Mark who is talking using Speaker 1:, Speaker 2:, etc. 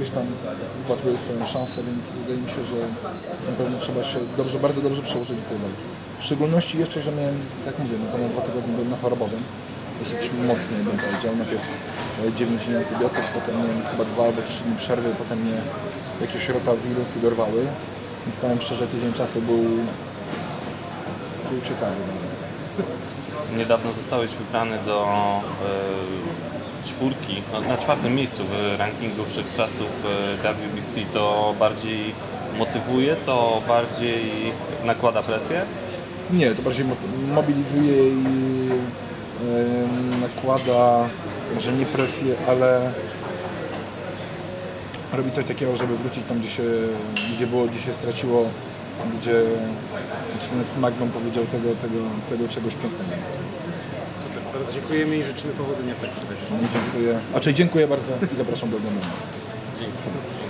Speaker 1: gdzieś tam upatruje swoją szansę, więc wydaje mi się, że na pewno trzeba się dobrze, bardzo dobrze przełożyć do tej. W szczególności jeszcze, że miałem, tak mówię, no ponad dwa tygodnie byłem na chorobowym, dosyć mocny bym powiedział, najpierw e, 9 dni antybiotyk, potem miałem chyba dwa albo trzy dni przerwy, potem mnie jakieś rotawirusy dorwały, więc powiem szczerze, tydzień czasu był, był ciekawy. no.
Speaker 2: Niedawno zostałeś wybrany do e, czwórki, no, na czwartym miejscu w rankingu wszechczasów e, WBC. To bardziej motywuje, to bardziej nakłada presję?
Speaker 1: Nie, to bardziej mo- mobilizuje i nakłada, że nie presję, ale robi coś takiego, żeby wrócić tam, gdzie się, gdzie było, gdzie się straciło, gdzie, ten smagnum powiedział tego, tego, tego czegoś pięknego.
Speaker 3: Super, bardzo dziękujemy i życzymy powodzenia w tak przede wszystkim.
Speaker 1: Dziękuję. A czyli dziękuję bardzo i zapraszam do oglądania.
Speaker 3: Dzięki.